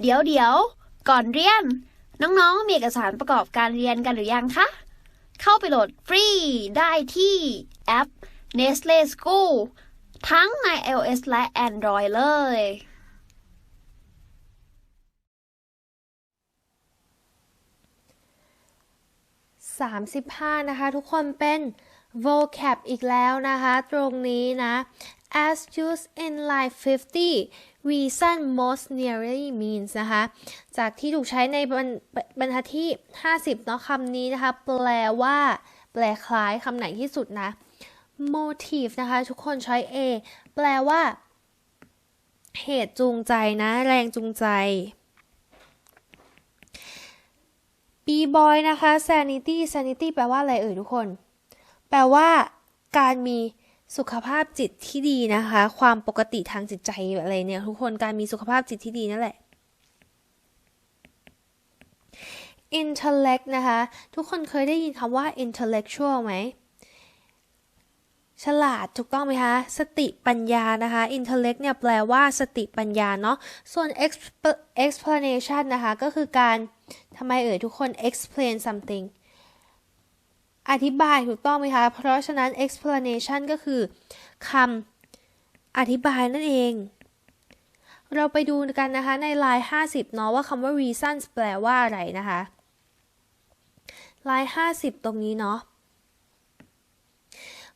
เดี๋ยวเดี๋ยวก่อนเรียน น้องๆ มีเอกสารประกอบการเรียนกันหรือยังคะ เข้าไปโหลดฟรีได้ที่แอป Nestle School ทั้งใน iOS และ Android เลย 35 นะคะ ทุกคนเป็น vocab อีกแล้วนะคะ ตรงนี้นะ as used in line 50 reason most nearly means นะคะ จากที่ถูกใช้ในบรรทัดที่ 50 เนาะคำนี้นะคะ แปลว่า แปลคล้ายคำไหนที่สุดนะ motive นะคะ ทุกคนใช้ a แปลว่า เหตุจูงใจนะ แรงจูงใจ b boy นะคะ sanity sanity แปลว่าอะไรเอ่ยทุกคน แปลว่า การมี สุขภาพจิตที่ดีนะคะ ความปกติทางจิตใจอะไรเนี่ย ทุกคนการมีสุขภาพจิตที่ดีนั่นแหละ intellect นะคะ ทุกคนเคยได้ยินคำว่า intellectual ไหม ฉลาดถูกต้องไหมคะ สติปัญญานะคะ intellect เนี่ยแปลว่าสติปัญญาเนาะ ส่วน explanation นะคะ ก็คือการทำไมเอ่ยทุกคน explain something อธิบายถูกต้องไหมคะ เพราะฉะนั้น explanation ก็คือคำอธิบายนั่นเอง เราไปดูกันนะคะในลาย 50 เนาะว่าคำว่า reason แปลว่าอะไรนะคะลาย 50 ตรงนี้เนาะ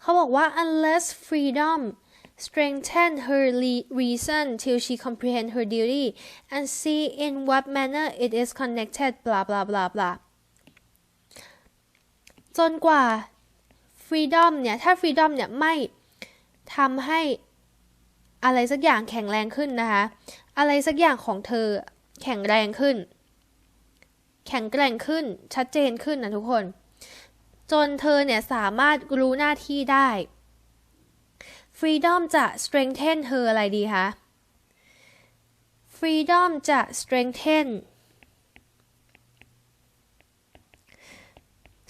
เขาบอกว่า unless freedom strengthen her reason till she comprehend her duty and see in what manner it is connected blah blah blah blah จนกว่า freedom เนี่ย ถ้า freedom เนี่ยไม่ทำให้อะไรสักอย่างแข็งแรงขึ้นนะคะ อะไรสักอย่างของเธอแข็งแรงขึ้น แข็งแกร่งขึ้น ชัดเจนขึ้นนะทุกคน จนเธอเนี่ยสามารถรู้หน้าที่ได้ freedom จะ strengthen เธออะไรดีคะ freedom จะ strengthen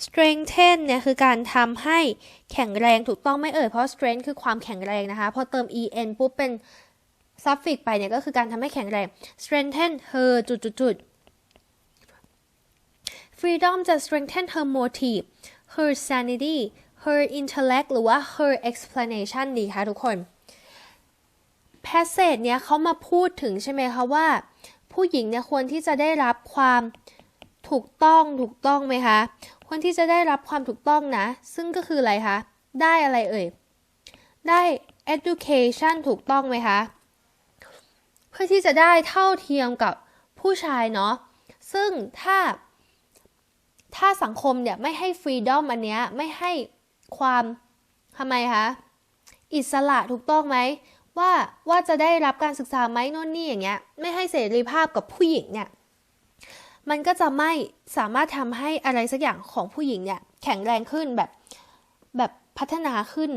strengthen เนี่ยคือการทำให้แข็งแรงถูกต้องไม่เอ่ย เพราะ strength คือความแข็งแรงนะคะ พอเติม en ปุ๊บเป็น suffix ไปเนี่ยก็คือการทำให้แข็งแรง strengthen her จุดจุดจุด freedom จะ strengthen her motive her sanity her intellect หรือว่า her explanation ดีคะทุกคน passage เนี่ยเขามาพูดถึงใช่ไหมคะว่า ผู้หญิงเนี่ยควรที่จะได้รับความ ถูกต้องถูกต้องไหมคะควรที่จะได้รับความถูกต้องนะ ซึ่งก็คืออะไรคะ ได้อะไรเอ่ย ได้ education ถูกต้องไหมคะ เพื่อที่จะได้เท่าเทียมกับผู้ชายเนาะ ซึ่งถ้า ถ้าสังคมเนี่ยไม่ให้ freedom อันเนี้ยไม่ให้ความทำไมคะ อิสระถูกต้องไหมว่าว่าจะได้รับการศึกษาไหมโน่นนี่อย่างเงี้ย ไม่ให้เสรีภาพกับผู้หญิงเนี่ย มันก็จะไม่สามารถทำให้อะไรสักอย่างของผู้หญิงเนี่ยแข็งแรงขึ้นแบบแบบพัฒนาขึ้น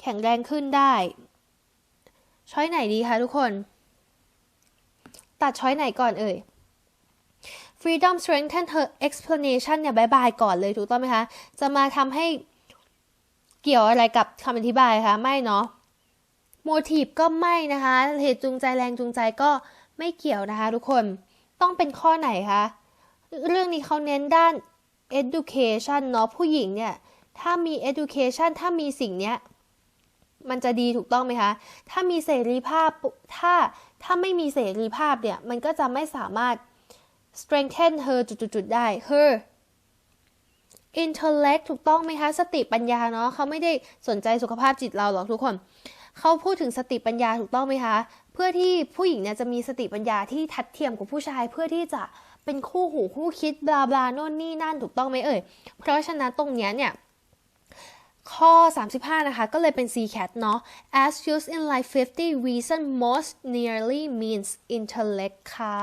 แข็งแรงขึ้นได้ช้อยไหนดีคะทุกคน ตัดช้อยไหนก่อนเอ่ย freedom strengthen her explanation เนี่ยบายบายก่อนเลยถูกต้องไหมคะ จะมาทำให้เกี่ยวอะไรกับคำอธิบายคะ ไม่เนาะ motive ก็ไม่นะคะ เหตุจูงใจแรงจูงใจก็ไม่เกี่ยวนะคะทุกคน ต้องเป็นข้อไหนคะ เรื่องนี้เขาเน้นด้าน education เนาะผู้หญิงเนี่ย ถ้ามี education ถ้ามีสิ่งเนี้ยมันจะดีถูกต้องไหมคะ ถ้ามีเสรีภาพ ถ้า ถ้าไม่มีเสรีภาพเนี่ย มันก็จะไม่สามารถ strengthen her จุดๆๆได้ her intellect ถูกต้องไหมคะ สติปัญญาเนาะ เขาไม่ได้สนใจสุขภาพจิตเราหรอกทุกคน เขาพูดถึงสติปัญญาถูกต้องไหมคะ เพื่อที่ผู้หญิงเนี่ยจะมีสติปัญญาที่ทัดเทียมกับผู้ชาย เพื่อที่จะเป็นคู่หูคู่คิดบลาบลาโน่นนี่นั่นถูกต้องไหมเอ่ย เพราะฉะนั้นตรงเนี้ยเนี่ยข้อ 35 นะคะ ก็เลยเป็น CCAT เนาะ as used in line 50 reason most nearly means intellect ค่ะ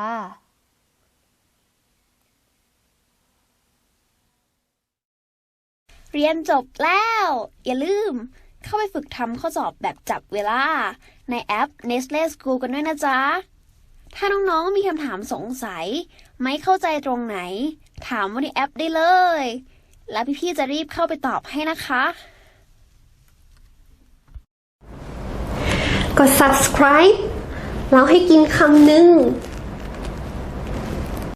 เรียนจบแล้ว อย่าลืม เข้าไปฝึกทำข้อสอบแบบจับเวลา ในแอป Nestle School กันด้วยนะจ๊ะ ถ้าน้องๆมีคำถามสงสัย ไม่เข้าใจตรงไหน ถามว่าในแอปได้เลย แล้วพี่ๆจะรีบเข้าไปตอบให้นะคะ กด subscribe แล้วให้กินคำหนึ่ง